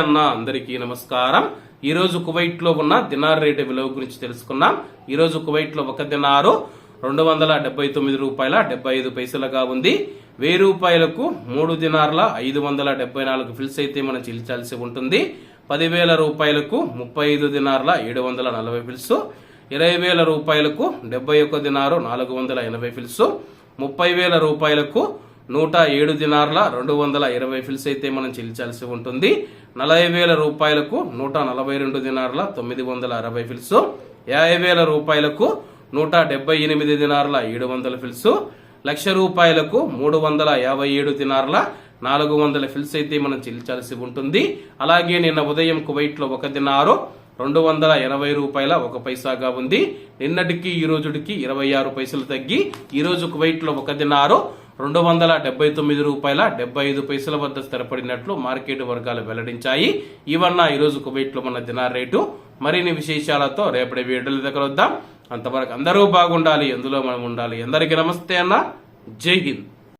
అన్న అందరికీ నమస్కారం. ఈరోజు కువైట్లో కువైట్లో ఉన్న దినార్ రేటు విలువ గురించి తెలుసుకున్నాం ఈరోజు కువైట్లో కువైట్లో ఒక దినారు రెండు వందల డెబ్బై తొమ్మిది రూపాయల డెబ్బై ఐదు పైసలుగా ఉంది. వెయ్యి రూపాయలకు మూడు దినార్ల ఐదు వందల డెబ్బై నాలుగు ఫిల్స్ అయితే మనం చెల్లించాల్సి ఉంటుంది. పదివేల రూపాయలకు ముప్పై ఐదు దినార్ల ఏడు వందల నలభై ఫిల్స్ ఇరవై వేల రూపాయలకు డెబ్బై ఒక్క దినారు నాలుగు వందల ఎనభై ఫిల్స్ ముప్పై వేల రూపాయలకు నూట ఏడు దినార్ల రెండు వందల ఇరవై ఫిల్స్ అయితే మనం చెల్లించాల్సి ఉంటుంది. నలభై వేల రూపాయలకు నూట నలభై రెండు దినార్ల తొమ్మిది వందల అరవై ఫిల్స్. యాభై వేల రూపాయలకు నూట డెబ్బై ఎనిమిది దినార్ల ఏడు వందల ఫిల్స్. లక్ష రూపాయలకు మూడు వందల యాభై ఏడు దినార్ల నాలుగు వందల ఫిల్స్ అయితే మనం చెల్లించాల్సి ఉంటుంది. అలాగే నిన్న ఉదయం కువైట్లో ఒక దినారు రెండు వందల ఎనభై రూపాయల ఒక పైసాగా ఉంది. నిన్నటికి ఈ రోజుకి ఇరవై ఆరు పైసలు తగ్గి ఈ రోజు కువైట్ ఒక దినారు రెండు వందల డెబ్బై తొమ్మిది రూపాయల డెబ్బై ఐదు పైసల వద్ద స్థిరపడినట్లు మార్కెట్ వర్గాలు వెల్లడించాయి. ఇవన్న ఈరోజు కువైట్లో మన దినార్ రేటు. మరిన్ని విశేషాలతో రేపటి వీడియోలు దగ్గర వద్దాం. అంతవరకు అందరూ బాగుండాలి. ఎందులో మనం ఉండాలి? అందరికీ నమస్తే అన్న. జై హింద్.